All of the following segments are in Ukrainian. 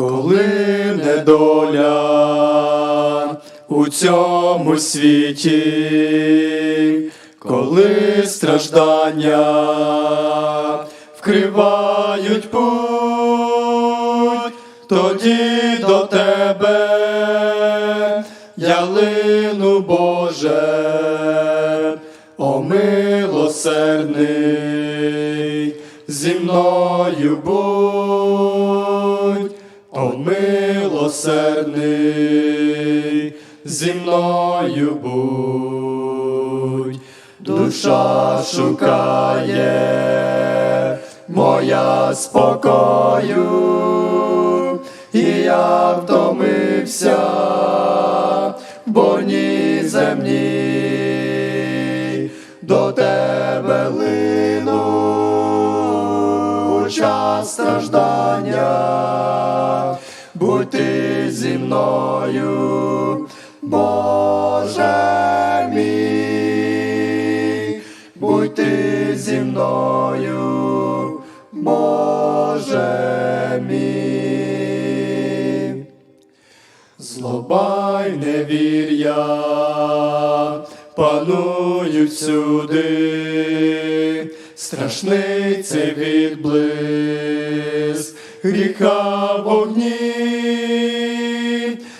Коли недоля у цьому світі, коли страждання вкривають путь, тоді до тебе я лину, Боже, о милосердний, зі мною будь, о милосердний, зі мною будь, душа шукає моя спокою, і я втомився, в борні земні, до тебе лину. У час страждання, будь ти зі мною, Боже мій, будь ти зі мною, Боже мій. Злоба й невір'я панують всюди, страшний цей відблиск гріха в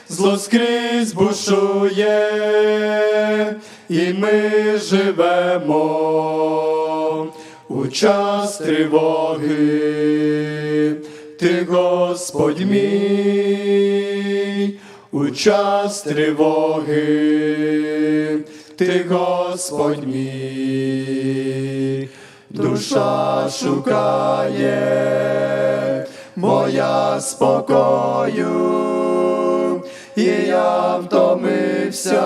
зло скрізь бушує, і ми живемо у час тривоги, ти Господь мій, у час тривоги, ти Господь мій, душа шукає моя спокою, і я втомився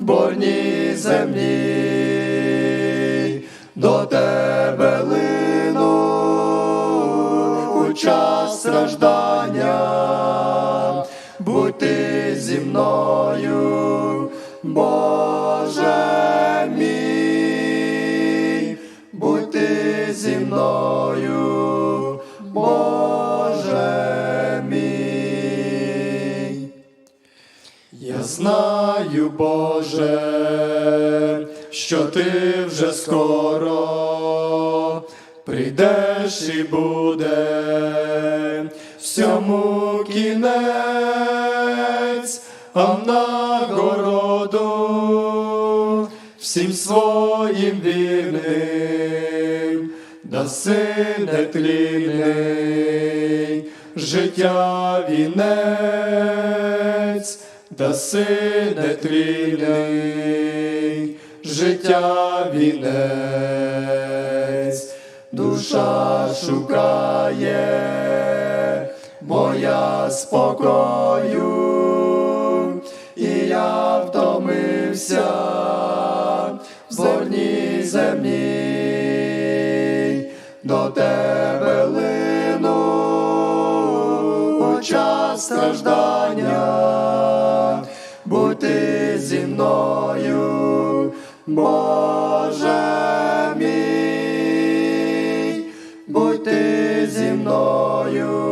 в борні землі, до тебе лину у час страждання, будь ти зі мною, Боже мій, будь ти зі мною, знаю, Боже, що ти вже скоро прийдеш і буде всьому кінець, а в нагороду всім своїм вірним, даси нетлінний життя вінець, даси нетлінний життя вінець, душа шукає моя спокою, і я втомився в зорній землі, до тебе лину у час страждання, Боже мій, будь ти зі мною,